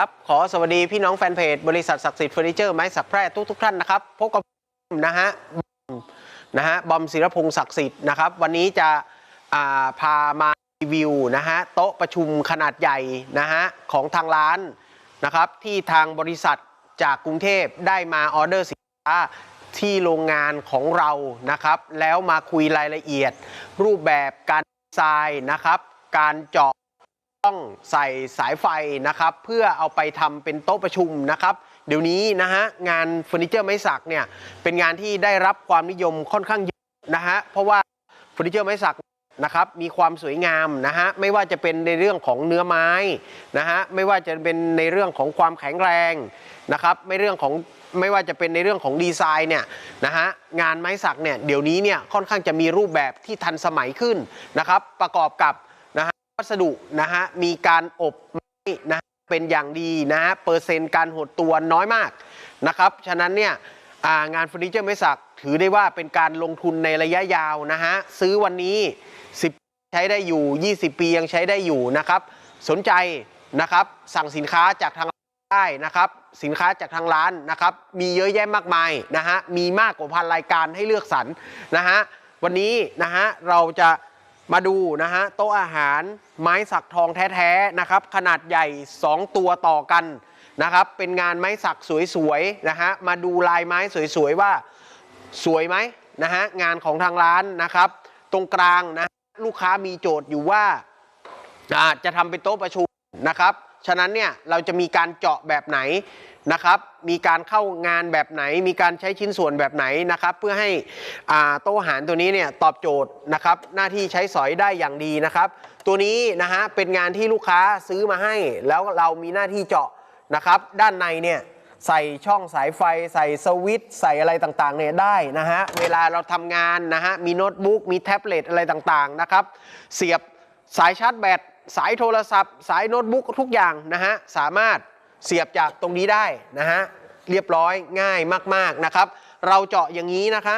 ครับขอสวัสดีพี่น้องแฟนเพจ บริษัทศักดิ์สิทธิ์เฟอร์นิเจอร์ไม้สักแพร่ทุกทุกๆท่านนะครับพบกับผมนะฮะบอมนะฮะบอมศิรพงศ์ศักดิ์สิทธิ์นะครับ วันนี้จะอ่าพามารีวิวนะฮะโต๊ะประชุมขนาดใหญ่นะฮะของทางร้านนะครับที่ทางบริษัทจากกรุงเทพได้มาออเดอร์สินค้าที่โรงงานของเรานะครับ แล้วมาคุยรายละเอียด รูปแบบการดีไซน์นะครับ การเจาะ ต้องใส่สายไฟนะครับ เพื่อเอาไปทำเป็นโต๊ะประชุมนะครับ เดี๋ยวนี้นะฮะงานเฟอร์นิเจอร์ไม้สักเนี่ยเป็นงานที่ได้รับความนิยมค่อนข้างเยอะนะฮะเพราะว่าเฟอร์นิเจอร์ไม้สักนะครับมีความสวยงามนะฮะไม่ว่าจะเป็นในเรื่องของเนื้อไม้นะฮะไม่ว่าจะเป็นในเรื่องของความแข็งแรงนะครับไม่เรื่องของไม่ว่าจะเป็นในเรื่องของดีไซน์เนี่ยนะฮะงานไม้สักเนี่ยเดี๋ยวนี้เนี่ยค่อนข้างจะมีรูปแบบที่ทันสมัยขึ้นนะครับประกอบกับ วัสดุนะฮะมีการอบไม้นะเป็นอย่างดีนะฮะเปอร์เซ็นต์การหดตัวน้อยมากนะครับฉะนั้นเนี่ยางานเฟอร์นิเจอร์ไม้สักถือได้ว่าเป็นการลงทุนในระยะยาวนะฮะซื้อวันนี้10ใช้ได้อยู่ 20 ปียังใช้ได้อยู่นะครับ สนใจนะครับสั่งสินค้าจากทางได้นะครับสินค้าจากทางร้านนะครับมีเยอะแยะมากมายนะฮะมีมากกว่าพันรายการให้เลือกสรรนะฮะวันนี้นะฮะเราจะ มาดูนะฮะโต๊ะอาหารไม้สักทองแท้ๆนะครับขนาดใหญ่ 2 ตัวต่อกันนะครับเป็นงานไม้สักสวยๆนะฮะมาดูลายไม้สวยๆว่าสวยไหมนะฮะงานของทางร้านนะครับ ตรงกลางนะลูกค้ามีโจทย์อยู่ว่าอ่าจะทำเป็นโต๊ะประชุมนะครับ ฉะนั้นเนี่ยเราจะมีการเจาะแบบไหนนะครับ มีการเข้างานแบบไหน มีการใช้ชิ้นส่วนแบบไหนนะครับ เพื่อให้โต๊ะอาหารตัวนี้เนี่ยตอบโจทย์นะครับ หน้าที่ใช้สอยได้อย่างดีนะครับ ตัวนี้นะฮะเป็นงานที่ลูกค้าซื้อมาให้ แล้วเรามีหน้าที่เจาะนะครับ ด้านในเนี่ยใส่ช่องสายไฟ ใส่สวิตช์ใส่อะไรต่างๆเนี่ยได้นะฮะเวลาเราทำงานนะฮะมีโน้ตบุ๊กมีแท็บเล็ตอะไรต่างๆนะครับ เสียบสายชาร์จแบต สายโทรศัพท์ สายโน้ตบุ๊กทุกอย่างนะฮะสามารถเสียบจากตรงนี้ได้นะฮะเรียบร้อยง่ายมากๆนะครับ เราเจาะอย่างนี้นะคะ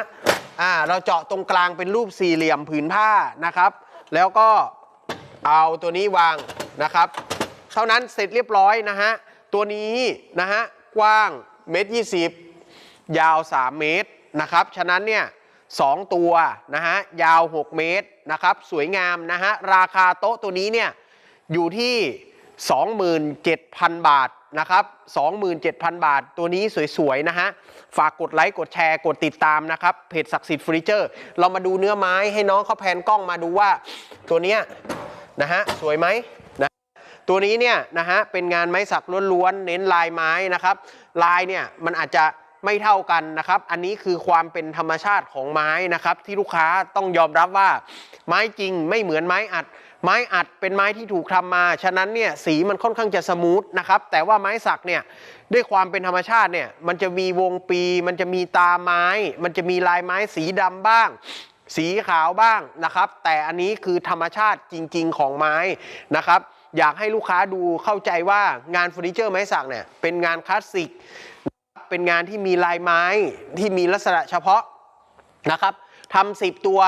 อ่าเราเจาะตรงกลางเป็นรูปสี่เหลี่ยมผืนผ้านะครับ แล้วก็เอาตัวนี้วางนะครับ เท่านั้นเสร็จเรียบร้อยนะฮะตัวนี้นะฮะกว้างเมตรยี่สิบยาว 3 เมตรนะครับ ฉะนั้นเนี่ย สองตัวนะฮะยาว 6 เมตรนะครับสวยงามนะฮะราคาโต๊ะตัวนี้เนี่ยอยู่ที่ 27,000 บาทนะครับ27,000 บาท ตัวนี้สวยๆนะฮะฝากกดไลค์กดแชร์กดติดตามนะครับเพจศักดิ์สิทธิ์เฟอร์นิเจอร์ เรามาดูเนื้อไม้ให้น้องเขาแพนกล้องมาดูว่าตัวเนี้ยนะฮะสวยไหมนะตัวนี้เนี่ยนะฮะเป็นงานไม้สักล้วนๆเน้นลายไม้นะครับ ลายเนี่ยมันอาจจะ ไม่เท่ากันนะครับ อันนี้คือความเป็นธรรมชาติของไม้นะครับ ที่ลูกค้าต้องยอมรับว่า ไม้จริงไม่เหมือนไม้อัด ไม้อัดเป็นไม้ที่ถูกทำมา ฉะนั้นเนี่ยสีมันค่อนข้างจะสมูทนะครับ แต่ว่าไม้สักเนี่ยด้วยความเป็นธรรมชาติเนี่ยมันจะมีวงปี มันจะมีตาไม้ มันจะมีลายไม้สีดำบ้าง สีขาวบ้างนะครับ แต่อันนี้คือธรรมชาติจริง ๆ ของไม้นะครับอยากให้ลูกค้าดูเข้าใจว่างานเฟอร์นิเจอร์ไม้สักเนี่ยเป็นงานคลาสสิก เป็นงานที่มีลายไม้ที่มีลักษณะเฉพาะนะครับทำสิบตัว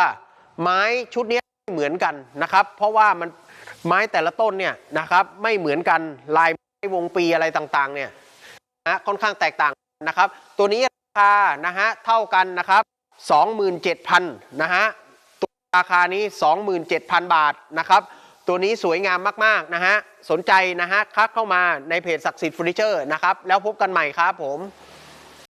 ไม้ชุดนี้เหมือนกันนะครับ เพราะว่ามันไม้แต่ละต้นเนี่ยนะครับไม่เหมือนกันลายไม้วงปีอะไรต่างๆเนี่ยนะค่อนข้างแตกต่างนะครับ ตัวนี้ราคานะฮะเท่ากันนะครับ27,000นะฮะตัวราคานี้ 27,000 บาทนะครับ ตัวนี้สวยงามมากๆนะฮะสนใจนะฮะคักเข้ามาในเพจศักดิ์สิทธิ์เฟอร์นิเจอร์นะครับ แล้วพบกันใหม่ครับผม